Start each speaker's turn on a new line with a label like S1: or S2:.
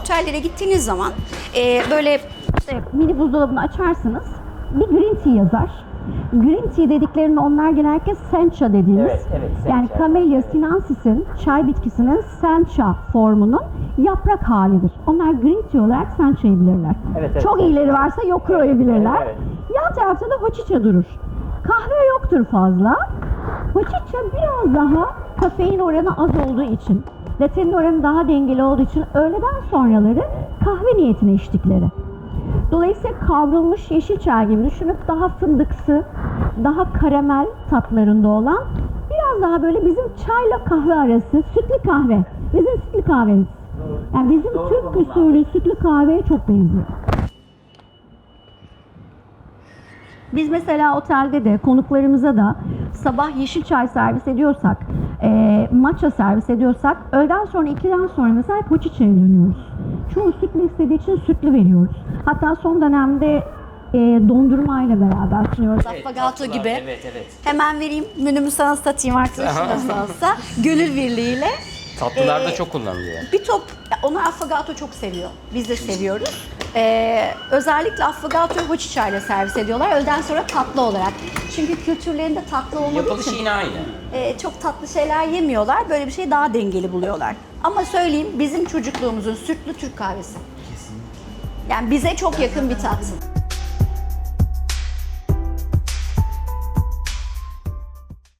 S1: otellere gittiğiniz zaman e, böyle işte mini buzdolabını açarsınız. Bir green tea yazar. Green tea dediklerini onlar genellikle sencha dediğimiz.
S2: Evet, evet,
S1: Yani
S2: sencha.
S1: Camellia sinensis'in çay bitkisinin sencha formunun yaprak halidir. Onlar green tea olarak sencha'yı bilirler.
S2: Evet, evet.
S1: Çok iyileri varsa yokro'yu bilirler.
S2: Evet,
S1: Yan tarafta da hoçiça durur. Kahve yoktur fazla. Hoçiça biraz daha kafein oranı az olduğu için, latenin oranı daha dengeli olduğu için öğleden sonraları kahve niyetine içtikleri. Dolayısıyla kavrulmuş yeşil çay gibi düşünüp daha fındıksı, daha karamel tatlarında olan biraz daha böyle bizim çayla kahve arası sütlü kahve. Bizim sütlü kahvemiz. Yani bizim Türk usulü sütlü kahveye çok benziyor. Biz mesela otelde de konuklarımıza da sabah yeşil çay servis ediyorsak, e, matcha servis ediyorsak öğleden sonra ikiden sonra mesela hep hoçiçaya dönüyoruz. Çoğu sütlü istediği için sütlü veriyoruz. Hatta son dönemde e, dondurmayla beraber sunuyoruz. Affogato gibi.
S2: Evet evet.
S1: Hemen vereyim menümü sana satayım arkadaşım nasıl olsa. Gönül birliğiyle.
S2: Tatlılarda
S1: Ee,
S2: çok kullanılıyor.
S1: Bir top, onlar affogato çok seviyor. Biz de seviyoruz. Ee, özellikle affogato hoçiça ile servis ediyorlar. Öğleden sonra tatlı olarak. Çünkü kültürlerinde tatlı olmadığı
S2: Yapılışı
S1: için
S2: yine aynı.
S1: e, çok tatlı şeyler yemiyorlar. Böyle bir şey daha dengeli buluyorlar. Ama söyleyeyim bizim çocukluğumuzun sütlü Türk kahvesi. Yani bize çok yakın bir tat.